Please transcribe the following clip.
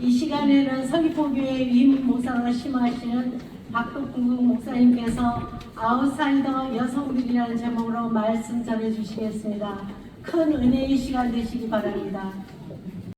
이 시간에는 서귀포교회 위임 목사로 심하시는 박덕국 목사님께서 아웃사이더 여성들이라는 제목으로 말씀 전해주시겠습니다. 큰 은혜의 시간 되시기 바랍니다.